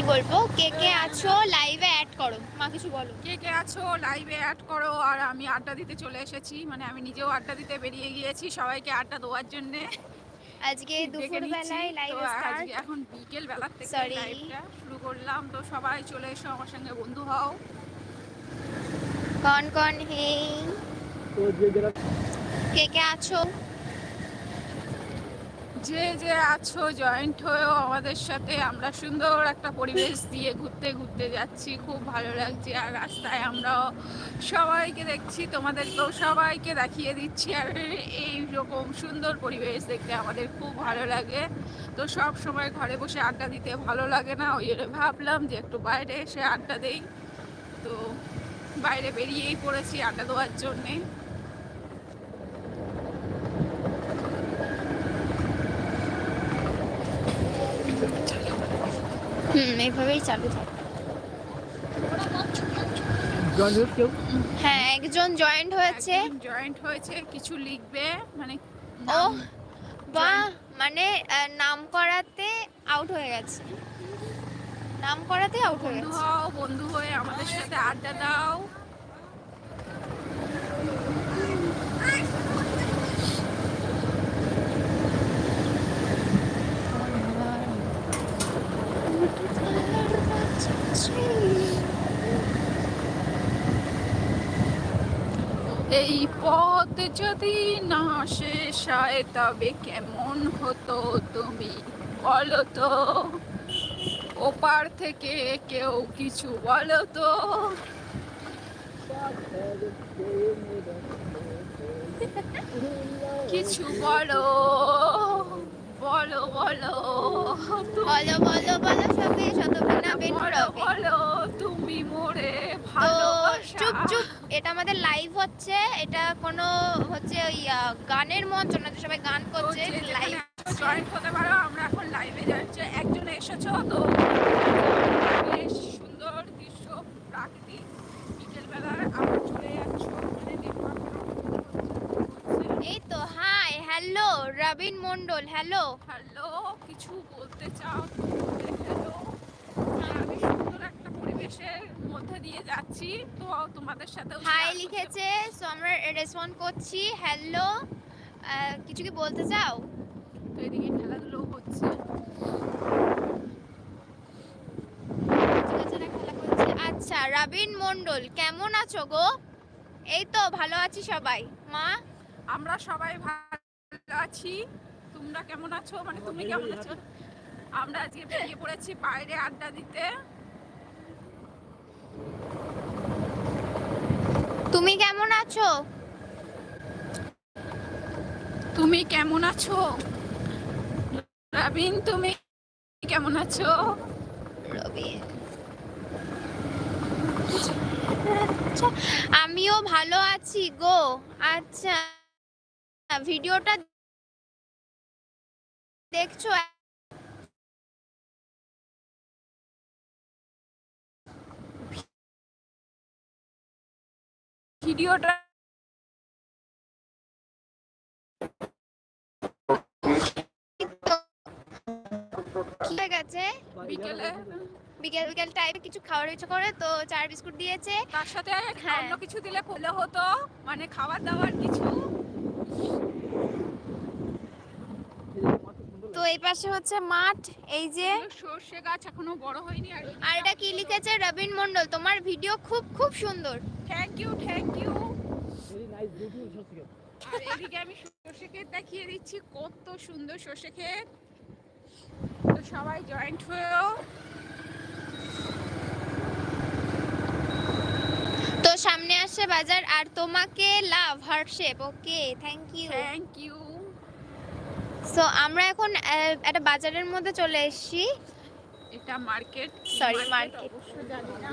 কি বলব? কে কে আছো লাইভে অ্যাড করো। মা কিছু বলো। কে কে আছো লাইভে অ্যাড করো আর আমি আড্ডা দিতে চলে এসেছি। মানে আমি নিজেও আড্ডা দিতে বেরিয়ে গিয়েছি সবাইকে আড্ডা দেওয়ার জন্য। আজকে দুপুর বেলায় লাইভ স্টার্ট আজকে এখন বিকেল বেলার থেকে লাইভটা শুরু করলাম। তো সবাই চলে এসো আমার সঙ্গে বন্ধু হও। কন কন হে কে কে আছো? যে যে আছো জয়েন্ট হয়েও আমাদের সাথে, আমরা সুন্দর একটা পরিবেশ দিয়ে ঘুরতে ঘুরতে যাচ্ছি। খুব ভালো লাগছে। আর রাস্তায় আমরাও সবাইকে দেখছি, তোমাদেরকেও সবাইকে দেখিয়ে দিচ্ছি। আর এই রকম সুন্দর পরিবেশ দেখতে আমাদের খুব ভালো লাগে। তো সব সময় ঘরে বসে আড্ডা দিতে ভালো লাগে না। ওই ভাবলাম যে একটু বাইরে এসে আড্ডা দেই। তো বাইরে বেরিয়েই পড়েছি আড্ডা দেওয়ার জন্যে। হুম এইভাবেই চালু থাকে। হ্যাঁ একজন জয়েন্ট হয়েছে। জয়েন্ট হয়েছে কিছু লিখবে মানে ও মানে নাম করাতে আউট হয়ে গেছে। নাম করাতে আউট হয়ে গেছে। বন্ধু হয়ে আমাদের সাথে আড্ডা দাও। এই পথ যদি না শেষ হয় তবে কেমন হতো তুমি? বলো তো। ওপার থেকে কেউ কিছু বলো তো। কিছু বলো বলো বলো। বলো বলো বলো সবে শতবিনা বেন বলো বলো তুমি মোরে ভালো চুপ চুপ এটা আমাদের লাইভ হচ্ছে এটা কোনো হচ্ছে ওই গানের মঞ্চ না সবাই গান করছে লাইভ জয়েন্ট হতে পারো আমরা এখন লাইভে যাচ্ছি। একজন এসেছ তো বেশ সুন্দর দৃশ্য প্রাকৃতিক এই তো hi hello Robin Mondal hello hello কিছু বলতে চাও? হ্যালো আমি সুন্দর একটা পরিবেশের মধ্যে দিয়ে যাচ্ছি তো তোমাদের সাথে হাই লিখেছে সো আমরা রেসপন্ড করছি হ্যালো কিছু কি বলতে চাও? তো এদিকে খেলাধুলো হচ্ছে। খেলা আচ্ছা রবিন মন্ডল কেমন আছো গো? এই তো ভালো আছি সবাই। মা? আমরা সবাই ভালো আছি। তোমরা কেমন আছো? মানে তুমি কেমন আছো। আমরা আজকে বেরিয়ে পড়েছি বাইরে আড্ডা দিতে। তুমি কেমন আছো? তুমি কেমন আছো? রবিন তুমি কেমন আছো? রবিন আচ্ছা, আমিও ভালো আছি গো। আচ্ছা ভিডিওটা দেখছ ভিডিওটা গেছে। বিকেলে বিকেল বিকেল টাইমে কিছু খাওয়ার ইচ্ছে করে তো চার বিস্কুট দিয়েছে। তার সাথে হ্যাঁ। অন্য কিছু দিলে ভালো হতো মানে খাবার দাবার কিছু। তো এই পাশে হচ্ছে মাঠ এই যে সর্ষে গাছ এখনও বড় হয়নি আর আর এটা কি লিখেছে রবিন মন্ডল তোমার ভিডিও খুব খুব সুন্দর। থ্যাংক ইউ থ্যাংক ইউ আর এদিকে আমি সর্ষে ক্ষেত দেখিয়ে দিচ্ছি কত সুন্দর সর্ষে ক্ষেত। তো সবাই জয়েন্ট হয়েও। তো সামনে আসছে বাজার আর তোমাকে love heart shape okay thank you thank you so আমরা এখন একটা বাজারের মধ্যে চলে এসেছি। এটা মার্কেট সরি মার্কেট জানি না।